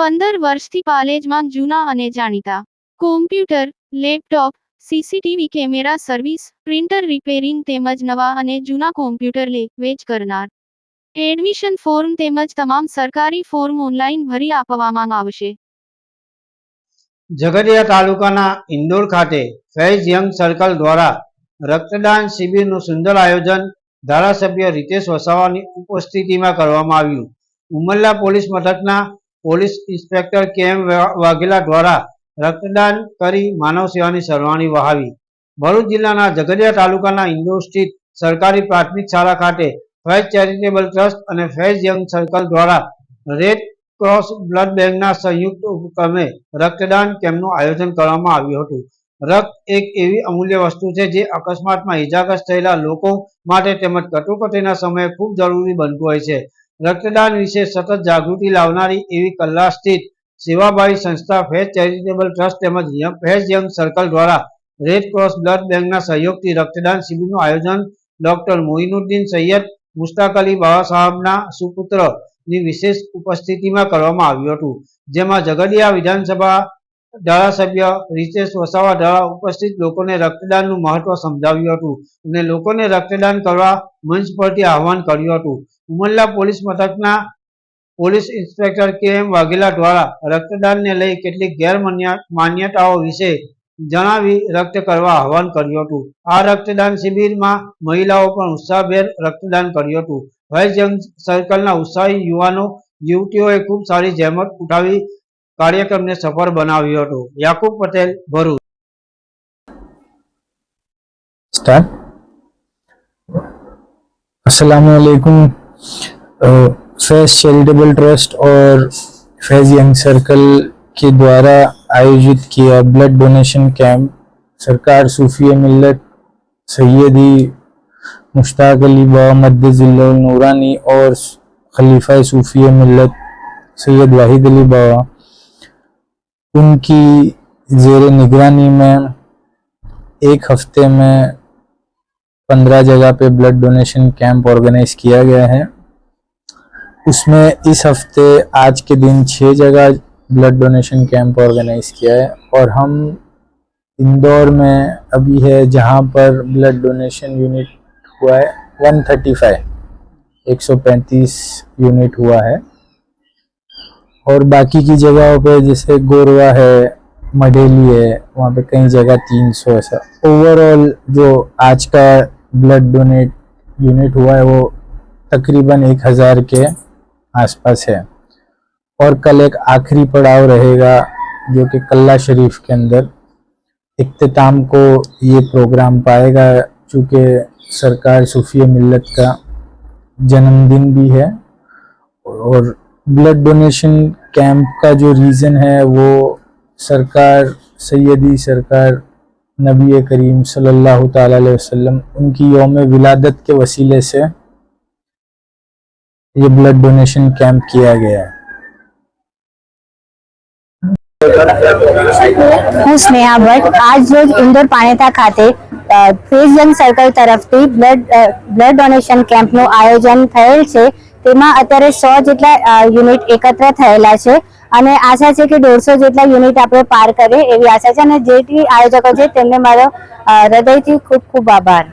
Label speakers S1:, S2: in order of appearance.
S1: પંદર વર્ષથી પાલેજમાં જૂના અને જાણીતા. Computer laptop CCTV camera service printer repairing તેમજ નવા અને જૂના કોમ્પ્યુટર લે, વેચ કરનાર. એડમિશન ફોર્મ તેમજ તમામ સરકારી ફોર્મ ઓનલાઈન ભરી આપવામાં આવશે.
S2: ઝઘડિયા તાલુકાના ઇન્દોર ખાતે ફૈઝ યંગ સર્કલ દ્વારા રક્તદાન શિબિરનું સુંદર આયોજન ધારાસભ્ય રીતેશ વસાવાની ઉપસ્થિતિમાં કરવામાં આવ્યું. ઉમરલા પોલીસ મથકના police inspector K M Vaghela દ્વારા રક્તદાન કરી માનવ સેવાની સરવાણી વહાવી. ભરૂચ જિલ્લાના ઝઘડિયા તાલુકાના ઇન્દોર સ્થિત સરકારી પ્રાથમિક શાળા ખાતે ફૈઝ ચેરિટેબલ ટ્રસ્ટ અને ફૈઝ યંગ સર્કલ દ્વારા રેડ ક્રોસ બ્લડ બેંકના સંયુક્ત ઉપક્રમે રક્તદાન કેમ્પનું આયોજન કરવામાં આવ્યું હતું. રક્ત એક એવી અમૂલ્ય વસ્તુ છે જે અકસ્માતમાં ઇજાગ્રસ્ત થયેલા લોકો માટે તેમજ કટોકટીના સમયે ખૂબ જરૂરી બનતું હોય છે. રક્તદાન વિશે સતત જાગૃતિ લાવનારી એવી કલ્લા સ્થિત સેવાભાવી સંસ્થા ફેઝ ચેરિટેબલ ટ્રસ્ટ તેમજ ફેઝ યંગ સર્કલ દ્વારા રેડ ક્રોસ બ્લડ બેંકના સહયોગથી રક્તદાન શિબિરનું આયોજન ડોક્ટર મોઇનુદ્દીન સૈયદ મુસ્તાક અલી બાબા સાહેબના સુપુત્રની વિશેષ ઉપસ્થિતિમાં કરવામાં આવ્યું હતું, જેમાં ઝઘડિયા વિધાનસભા ધારાસભ્ય રીતેશ વસાવા દ્વારા ઉપસ્થિત લોકોને રક્તદાનનું મહત્વ સમજાવ્યું હતું અને લોકોને રક્તદાન કરવા મંચ પરથી આહવાન કર્યું હતું. ઉમરલા પોલીસ મથકના police inspector K M Vaghela દ્વારા રક્તદાનને લઈ કેટલીક ગેરમાન્યતાઓ વિશે જણાવી રક્ત કરવા આહવાન કર્યું હતું. આ રક્તદાન શિબિરમાં મહિલાઓ પણ ઉત્સાહભેર રક્તદાન કર્યું હતું. ભય જંગ સર્કલના ઉત્સાહી યુવાનો, યુવતીઓએ ખૂબ સારી જહેમત ઉઠાવી કાર્યક્રમને સફળ બનાવ્યો હતો. યાકુબ પટેલ, ભરૂચ.
S3: અસલામ फैज चैरिटेबल ट्रस्ट और फैज यंग सर्कल के द्वारा आयोजित किया ब्लड डोनेशन कैंप। सरकार सूफी मिल्लत सैयदी मुश्ताक अली जिल्ला नूरानी और खलीफा सूफिया मिल्लत सैयद वाहिद अली बाबा उनकी जेर निगरानी में एक हफ़्ते में पंद्रह जगह पे ब्लड डोनेशन कैंप ऑर्गेनाइज किया गया है। उसमें इस हफ़्ते आज के दिन छः जगह ब्लड डोनेशन कैंप ऑर्गेनाइज किया है और हम इंदौर में अभी है जहाँ पर ब्लड डोनेशन यूनिट हुआ है 135 135 यूनिट हुआ है। और बाकी की जगहों पे जैसे गोरवा है, मडेली है, वहाँ पे कई जगह 300 ऐसा। ओवरऑल जो आज का ब्लड डोनेट यूनिट हुआ है, वो तकरीबन एक हज़ार के आसपास है। और कल एक आखिरी पड़ाव रहेगा, जो कि कल्ला शरीफ के अंदर। इख्ताम को ये प्रोग्राम पाएगा, चूँकि सरकार सूफी मिलत का जन्मदिन भी है। और ब्लड डोनेशन कैंप का जो रीज़न है, वो सरकार सैदी सरकार नबी करीम सल्लल्लाहु ताला अलैहि वसल्लम उनकी यौम विलादत के वसीले से ये ब्लड डोनेशन कैंप किया गया है
S4: હું સ્નેહા ભટ્ટ આજ રોજ ઇન્દોર પાણેતા ખાતે અ, ફેઝ યંગ સર્કલ તરફથી બ્લડ અ, બ્લડ ડોનેશન કેમ્પનું આયોજન થયેલ છે તેમાં અત્યારે સો જેટલા અ, યુનિટ એકત્ર થયેલા છે અને આશા છે કે દોઢસો જેટલા યુનિટ આપણે પાર કરીએ એવી આશા છે અને જે આયોજકો છે તેમને મારો હૃદયથી ખૂબ ખૂબ આભાર.